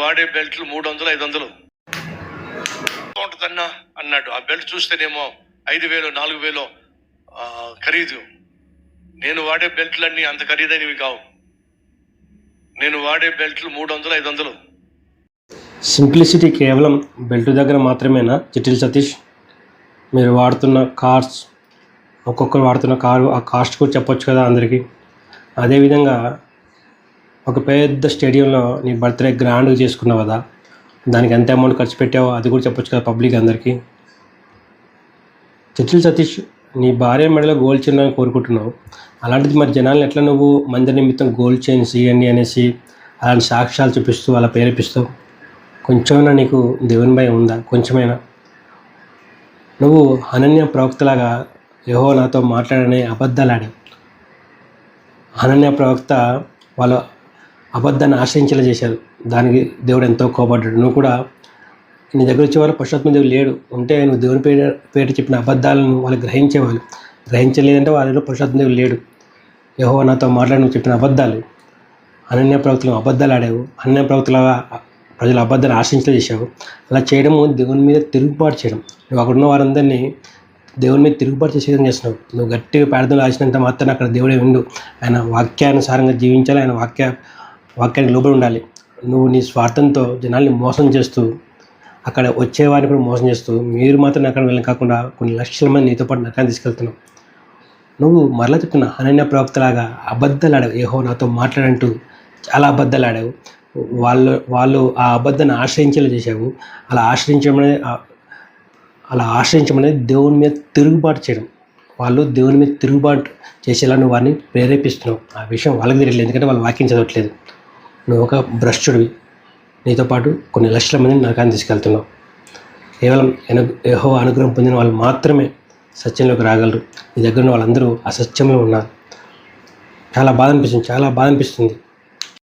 వాడే బెల్ట్లు మూడు వందలు ఐదు వందలు ఉంటుందన్నా అన్నాడు. ఆ బెల్ట్ చూస్తేనేమో ఐదు వేలు నాలుగు వేలు ఖరీదు. నేను వాడే బెల్ట్లన్నీ అంత ఖరీదైనవి కావు. నేను వాడే బెల్ట్లు మూడు వందలు ఐదు వందలు సింప్లిసిటీ కేవలం బెల్ట్ దగ్గర మాత్రమేనా? చిటిల్ సతీష్ మీరు వాడుతున్న కార్స్ ఒక్కొక్కరు వాడుతున్న కారు ఆ కాస్ట్ కూడా చెప్పొచ్చు కదా అందరికీ. అదేవిధంగా ఒక పెద్ద స్టేడియంలో నీ బర్త్డే గ్రాండ్గా చేసుకున్నావు కదా దానికి ఎంత అమౌంట్ ఖర్చు పెట్టావో అది కూడా చెప్పొచ్చు కదా పబ్లిక్ అందరికీ. చిటిల్ సతీష్ నీ భార్య మెడలో గోల్డ్ చైన్ అని కోరుకుంటున్నావు. అలాంటిది మరి జనాలను ఎట్లా నువ్వు మంది నిమిత్తం గోల్డ్ చైన్స్ ఇవన్నీ అనేసి అలాంటి సాక్ష్యాలు చూపిస్తూ అలా ప్రేరేపిస్తూ? కొంచెమైనా నీకు దేవుని భయం ఉందా? కొంచెమైనా? నువ్వు అనన్య ప్రవక్తలాగా యహో నాతో మాట్లాడనే అబద్ధాలు ఆడావు. అనన్య ప్రవక్త వాళ్ళ అబద్ధాన్ని ఆశ్రయించేలా చేశారు. దానికి దేవుడు ఎంతో కోపడ్డాడు. నువ్వు కూడా నీ దగ్గర వచ్చే వాళ్ళు దేవుడు లేడు. ఉంటే నువ్వు దేవుని పేట పేట చెప్పిన అబద్ధాలను వాళ్ళు గ్రహించేవాళ్ళు. గ్రహించలేదంటే వాళ్ళలో పశ్చాత్మ దేవుడు లేడు. యహో నాతో మాట్లాడి నువ్వు చెప్పిన అబద్ధాలు. అనన్య ప్రవక్తలు అబద్ధాలు ఆడావు. అనన్య ప్రవక్తల ప్రజలు అబద్ధాలు ఆశించలే చేశావు. అలా చేయడము దేవుని మీద తిరుగుబాటు చేయడం. నువ్వు అక్కడ ఉన్న వారందరినీ దేవుని మీద తిరుగుబాటు చేసే విధంగా చేస్తున్నావు. నువ్వు గట్టిగా ప్రార్థనలు ఆచినంత మాత్రం అక్కడ దేవుడే ఉండు. ఆయన వాక్యానుసారంగా జీవించాలి. ఆయన వాక్య వాక్యానికి లోబడి ఉండాలి. నువ్వు నీ స్వార్థంతో జనాల్ని మోసం చేస్తూ అక్కడ వచ్చేవారిని కూడా మోసం చేస్తూ మీరు మాత్రం అక్కడ వెళ్ళిన కాకుండా కొన్ని లక్షల మంది నీతో పాటు నరకాన్ని తీసుకెళ్తున్నావు. నువ్వు మరలా చెప్తున్నా అనన్య ప్రవక్తలాగా అబద్ధాలు ఆడావు ఏహో నాతో మాట్లాడంటూ చాలా అబద్ధాలు ఆడావు వాళ్ళు వాళ్ళు ఆ అబద్ధాన్ని ఆశ్రయించేలా చేశావు. అలా ఆశ్రయించమనే అలా ఆశ్రయించడం దేవుని మీద తిరుగుబాటు చేయడం. వాళ్ళు దేవుని మీద తిరుగుబాటు చేసేలా నువ్వు వారిని ప్రేరేపిస్తున్నావు. ఆ విషయం వాళ్ళకి తెలియలేదు ఎందుకంటే వాళ్ళు వాక్యం చదవట్లేదు. నువ్వు ఒక భ్రష్టుడివి నీతో పాటు కొన్ని లక్షల మందిని నరకాన్ని తీసుకెళ్తున్నావు. కేవలం ఎన ఏహో అనుగ్రహం పొందిన వాళ్ళు మాత్రమే సత్యంలోకి రాగలరు. నీ దగ్గర ఉన్న వాళ్ళందరూ అసత్యంలో ఉన్నారు. చాలా బాధ అనిపిస్తుంది చాలా బాధ అనిపిస్తుంది.